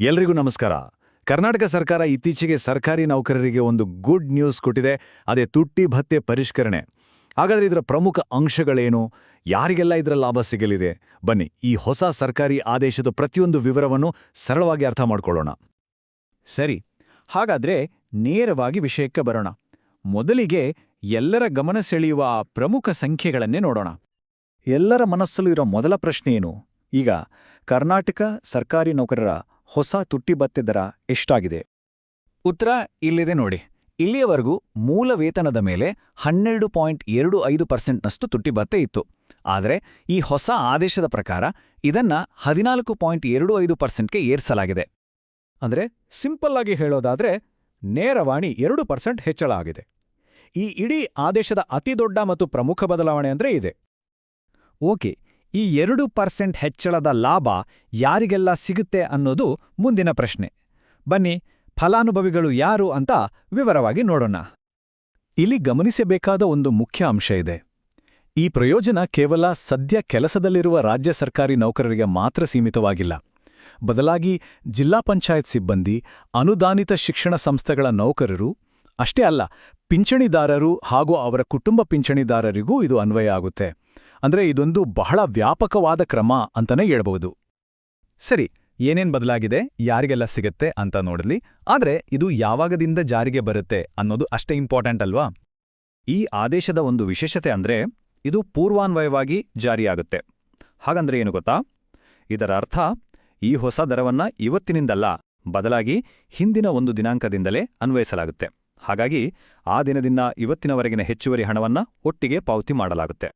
ಎಲ್ರಿಗೂ ನಮಸ್ಕಾರ. ಕರ್ನಾಟಕ ಸರ್ಕಾರ ಇತ್ತೀಚೆಗೆ ಸರ್ಕಾರಿ ನೌಕರರಿಗೆ ಒಂದು ಗುಡ್ ನ್ಯೂಸ್ ಕೊಟ್ಟಿದೆ. ಅದೇ ತುಟ್ಟಿ ಭತ್ತೆ ಪರಿಷ್ಕರಣೆ. ಹಾಗಾದ್ರೆ ಇದರ ಪ್ರಮುಖ ಅಂಶಗಳೇನು? ಯಾರಿಗೆಲ್ಲ ಇದರ ಲಾಭ ಸಿಗಲಿದೆ? ಬನ್ನಿ, ಈ ಹೊಸ ಸರ್ಕಾರಿ ಆದೇಶದ ಪ್ರತಿಯೊಂದು ವಿವರವನ್ನು ಸರಳವಾಗಿ ಅರ್ಥ ಮಾಡಿಕೊಳ್ಳೋಣ. ಸರಿ, ಹಾಗಾದ್ರೆ ನೇರವಾಗಿ ವಿಷಯಕ್ಕೆ ಬರೋಣ. ಮೊದಲಿಗೆ ಎಲ್ಲರ ಗಮನ ಸೆಳೆಯುವ ಪ್ರಮುಖ ಸಂಖ್ಯೆಗಳನ್ನೇ ನೋಡೋಣ. ಎಲ್ಲರ ಮನಸ್ಸಲ್ಲೂ ಇರೋ ಮೊದಲ ಪ್ರಶ್ನೆ ಏನು? ಈಗ, ಕರ್ನಾಟಕ ಸರ್ಕಾರಿ ನೌಕರರ ಹೊಸ ತುಟ್ಟಿ ಭತ್ಯೆ ದರ ಎಷ್ಟಾಗಿದೆ? ಉತ್ತರ ಇಲ್ಲಿದೆ ನೋಡಿ. ಇಲ್ಲಿಯವರೆಗೂ ಮೂಲ ವೇತನದ ಮೇಲೆ ಹನ್ನೆರಡು ಪಾಯಿಂಟ್ ಎರಡು ಐದು ಪರ್ಸೆಂಟ್ನಷ್ಟು ತುಟ್ಟಿ ಬತ್ತೆ ಇತ್ತು. ಆದರೆ ಈ ಹೊಸ ಆದೇಶದ ಪ್ರಕಾರ ಇದನ್ನ ಹದಿನಾಲ್ಕು ಪಾಯಿಂಟ್ ಎರಡು ಐದು ಪರ್ಸೆಂಟ್ಗೆ ಏರಿಸಲಾಗಿದೆ. ಅಂದ್ರೆ ಸಿಂಪಲ್ ಆಗಿ ಹೇಳೋದಾದ್ರೆ ನೇರವಾಣಿ ಎರಡು ಪರ್ಸೆಂಟ್ ಹೆಚ್ಚಳ ಆಗಿದೆ. ಈ ಇಡೀ ಆದೇಶದ ಅತಿದೊಡ್ಡ ಮತ್ತು ಪ್ರಮುಖ ಬದಲಾವಣೆ ಅಂದ್ರೆ ಇದೆ. ಓಕೆ ಈ ಎರಡು ಪರ್ಸೆಂಟ್ ಹೆಚ್ಚಳದ ಲಾಭ ಯಾರಿಗೆಲ್ಲ ಸಿಗುತ್ತೆ ಅನ್ನೋದು ಮುಂದಿನ ಪ್ರಶ್ನೆ. ಬನ್ನಿ, ಫಲಾನುಭವಿಗಳು ಯಾರು ಅಂತ ವಿವರವಾಗಿ ನೋಡೋಣ. ಇಲ್ಲಿ ಗಮನಿಸಬೇಕಾದ ಒಂದು ಮುಖ್ಯ ಅಂಶ ಇದೆ. ಈ ಪ್ರಯೋಜನ ಕೇವಲ ಸದ್ಯ ಕೆಲಸದಲ್ಲಿರುವ ರಾಜ್ಯ ಸರ್ಕಾರಿ ನೌಕರರಿಗೆ ಮಾತ್ರ ಸೀಮಿತವಾಗಿಲ್ಲ. ಬದಲಾಗಿ ಜಿಲ್ಲಾ ಪಂಚಾಯತ್ ಸಿಬ್ಬಂದಿ, ಅನುದಾನಿತ ಶಿಕ್ಷಣ ಸಂಸ್ಥೆಗಳ ನೌಕರರು, ಅಷ್ಟೇ ಅಲ್ಲ, ಪಿಂಚಣಿದಾರರು ಹಾಗೂ ಅವರ ಕುಟುಂಬ ಪಿಂಚಣಿದಾರರಿಗೂ ಇದು ಅನ್ವಯ ಆಗುತ್ತೆ. ಅಂದ್ರೆ ಇದೊಂದು ಬಹಳ ವ್ಯಾಪಕವಾದ ಕ್ರಮ ಅಂತಲೇ ಹೇಳಬಹುದು. ಸರಿ, ಏನೇನ್ ಬದಲಾಗಿದೆ, ಯಾರಿಗೆಲ್ಲ ಸಿಗತ್ತೆ ಅಂತ ನೋಡಲಿ. ಆದರೆ ಇದು ಯಾವಾಗದಿಂದ ಜಾರಿಗೆ ಬರುತ್ತೆ ಅನ್ನೋದು ಅಷ್ಟೇ ಇಂಪಾರ್ಟೆಂಟ್ ಅಲ್ವಾ? ಈ ಆದೇಶದ ಒಂದು ವಿಶೇಷತೆ ಅಂದ್ರೆ ಇದು ಪೂರ್ವಾನ್ವಯವಾಗಿ ಜಾರಿಯಾಗುತ್ತೆ. ಹಾಗಂದ್ರೆ ಏನು ಗೊತ್ತಾ? ಇದರ ಅರ್ಥ ಈ ಹೊಸ ದರವನ್ನ ಇವತ್ತಿನಿಂದಲ್ಲ, ಬದಲಾಗಿ ಹಿಂದಿನ ಒಂದು ದಿನಾಂಕದಿಂದಲೇ ಅನ್ವಯಿಸಲಾಗುತ್ತೆ. ಹಾಗಾಗಿ ಆ ದಿನದಿಂದ ಇವತ್ತಿನವರೆಗಿನ ಹೆಚ್ಚುವರಿ ಹಣವನ್ನ ಒಟ್ಟಿಗೆ ಪಾವತಿ ಮಾಡಲಾಗುತ್ತೆ.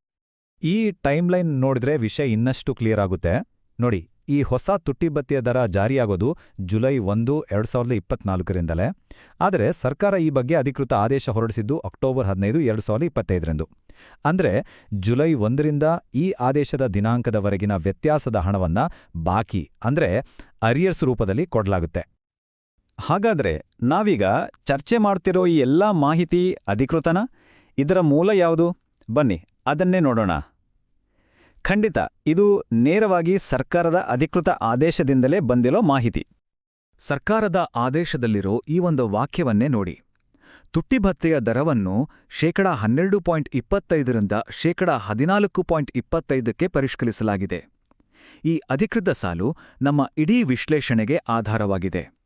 ಈ ಟೈಮ್ಲೈನ್ ನೋಡಿದ್ರೆ ವಿಷಯ ಇನ್ನಷ್ಟು ಕ್ಲಿಯರ್ ಆಗುತ್ತೆ. ನೋಡಿ, ಈ ಹೊಸ ತುಟ್ಟಿಬತ್ತಿಯ ದರ ಜಾರಿಯಾಗೋದು ಜುಲೈ ಒಂದು, ಎರಡು ಸಾವಿರದ ಇಪ್ಪತ್ನಾಲ್ಕರಿಂದಲೇ. ಆದರೆ ಸರ್ಕಾರ ಈ ಬಗ್ಗೆ ಅಧಿಕೃತ ಆದೇಶ ಹೊರಡಿಸಿದ್ದು ಅಕ್ಟೋಬರ್ ಹದಿನೈದು, ಎರಡು ಸಾವಿರದ ಇಪ್ಪತ್ತೈದರಂದು. ಅಂದ್ರೆ ಜುಲೈ ಒಂದರಿಂದ ಈ ಆದೇಶದ ದಿನಾಂಕದವರೆಗಿನ ವ್ಯತ್ಯಾಸದ ಹಣವನ್ನ ಬಾಕಿ, ಅಂದ್ರೆ ಅರಿಯರ್ಸ್ ರೂಪದಲ್ಲಿ ಕೊಡಲಾಗುತ್ತೆ. ಹಾಗಾದ್ರೆ ನಾವೀಗ ಚರ್ಚೆ ಮಾಡ್ತಿರೋ ಈ ಎಲ್ಲಾ ಮಾಹಿತಿ ಅಧಿಕೃತನ? ಇದರ ಮೂಲ ಯಾವುದು? ಬನ್ನಿ. ಅದನ್ನೇ ನೋಡೋಣ. ಖಂಡಿತ, ಇದು ನೇರವಾಗಿ ಸರ್ಕಾರದ ಅಧಿಕೃತ ಆದೇಶದಿಂದಲೇ ಬಂದಿರೋ ಮಾಹಿತಿ. ಸರ್ಕಾರದ ಆದೇಶದಲ್ಲಿರೋ ಈ ಒಂದು ವಾಕ್ಯವನ್ನೇ ನೋಡಿ. ತುಟ್ಟಿಭತ್ತೆಯ ದರವನ್ನು ಶೇಕಡ ಹನ್ನೆರಡು ಪಾಯಿಂಟ್ ಇಪ್ಪತ್ತೈದರಿಂದ ಶೇಕಡ ಹದಿನಾಲ್ಕು ಪಾಯಿಂಟ್ ಇಪ್ಪತ್ತೈದಕ್ಕೆ ಪರಿಷ್ಕರಿಸಲಾಗಿದೆ. ಈ ಅಧಿಕೃತ ಸಾಲು ನಮ್ಮ ಇಡೀ ವಿಶ್ಲೇಷಣೆಗೆ ಆಧಾರವಾಗಿದೆ.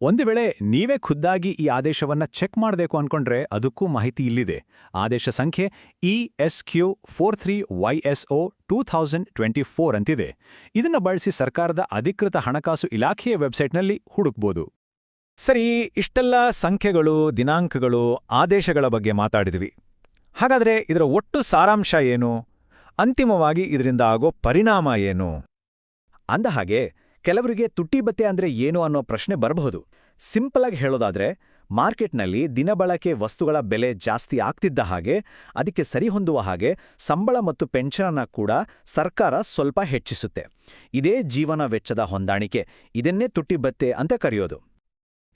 ಒಂದು ವೇಳೆ ನೀವೇ ಖುದ್ದಾಗಿ ಈ ಆದೇಶವನ್ನ ಚೆಕ್ ಮಾಡಬೇಕು ಅನ್ಕೊಂಡ್ರೆ ಅದಕ್ಕೂ ಮಾಹಿತಿ ಇಲ್ಲಿದೆ. ಆದೇಶ ಸಂಖ್ಯೆ E S Q four three Y S O two thousand twenty four ಅಂತಿದೆ. ಇದನ್ನ ಬಳಸಿ ಸರ್ಕಾರದ ಅಧಿಕೃತ ಹಣಕಾಸು ಇಲಾಖೆಯ ವೆಬ್ಸೈಟ್ನಲ್ಲಿ ಹುಡುಕ್ಬೋದು. ಸರಿ, ಇಷ್ಟೆಲ್ಲ ಸಂಖ್ಯೆಗಳು, ದಿನಾಂಕಗಳು, ಆದೇಶಗಳ ಬಗ್ಗೆ ಮಾತಾಡಿದ್ವಿ. ಹಾಗಾದ್ರೆ ಇದರ ಒಟ್ಟು ಸಾರಾಂಶ ಏನು? ಅಂತಿಮವಾಗಿ ಇದರಿಂದ ಆಗೋ ಪರಿಣಾಮ ಏನು? ಅಂದಹಾಗೆ ಕೆಲವರಿಗೆ ತುಟ್ಟಿ ಭತ್ಯೆ ಅಂದ್ರೆ ಏನು ಅನ್ನೋ ಪ್ರಶ್ನೆ ಬರಬಹುದು. ಸಿಂಪಲ್ ಆಗಿ ಹೇಳೋದಾದ್ರೆ, ಮಾರ್ಕೆಟ್ನಲ್ಲಿ ದಿನಬಳಕೆ ವಸ್ತುಗಳ ಬೆಲೆ ಜಾಸ್ತಿ ಆಗ್ತಿದ್ದ ಹಾಗೆ, ಅದಕ್ಕೆ ಸರಿಹೊಂದುವ ಹಾಗೆ ಸಂಬಳ ಮತ್ತು ಪೆನ್ಷನನ್ನ ಕೂಡ ಸರ್ಕಾರ ಸ್ವಲ್ಪ ಹೆಚ್ಚಿಸುತ್ತೆ. ಇದೇ ಜೀವನ ವೆಚ್ಚದ ಹೊಂದಾಣಿಕೆ, ಇದನ್ನೇ ತುಟ್ಟಿ ಭತ್ಯೆ ಅಂತ ಕರೆಯೋದು.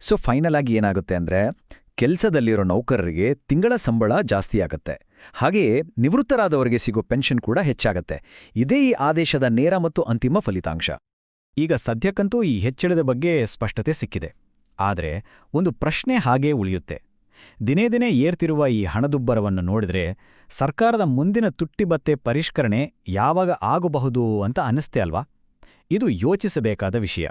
ಸೊ, ಫೈನಲ್ ಆಗಿ ಏನಾಗುತ್ತೆ ಅಂದ್ರೆ, ಕೆಲಸದಲ್ಲಿರೋ ನೌಕರರಿಗೆ ತಿಂಗಳ ಸಂಬಳ ಜಾಸ್ತಿ ಆಗುತ್ತೆ. ಹಾಗೆಯೇ ನಿವೃತ್ತರಾದವರಿಗೆ ಸಿಗೋ ಪೆನ್ಷನ್ ಕೂಡ ಹೆಚ್ಚಾಗತ್ತೆ. ಇದೇ ಈ ಆದೇಶದ ನೇರ ಮತ್ತು ಅಂತಿಮ ಫಲಿತಾಂಶ. ಈಗ ಸದ್ಯಕ್ಕಂತೂ ಈ ಹೆಚ್ಚಳದ ಬಗ್ಗೆ ಸ್ಪಷ್ಟತೆ ಸಿಕ್ಕಿದೆ. ಆದರೆ ಒಂದು ಪ್ರಶ್ನೆ ಹಾಗೇ ಉಳಿಯುತ್ತೆ. ದಿನೇ ದಿನೇ ಏರ್ತಿರುವ ಈ ಹಣದುಬ್ಬರವನ್ನು ನೋಡಿದರೆ ಸರ್ಕಾರದ ಮುಂದಿನ ತುಟ್ಟಿಬತ್ತೆ ಪರಿಷ್ಕರಣೆ ಯಾವಾಗ ಆಗಬಹುದು ಅಂತ ಅನ್ನಿಸ್ತೆ ಅಲ್ವಾ? ಇದು ಯೋಚಿಸಬೇಕಾದ ವಿಷಯ.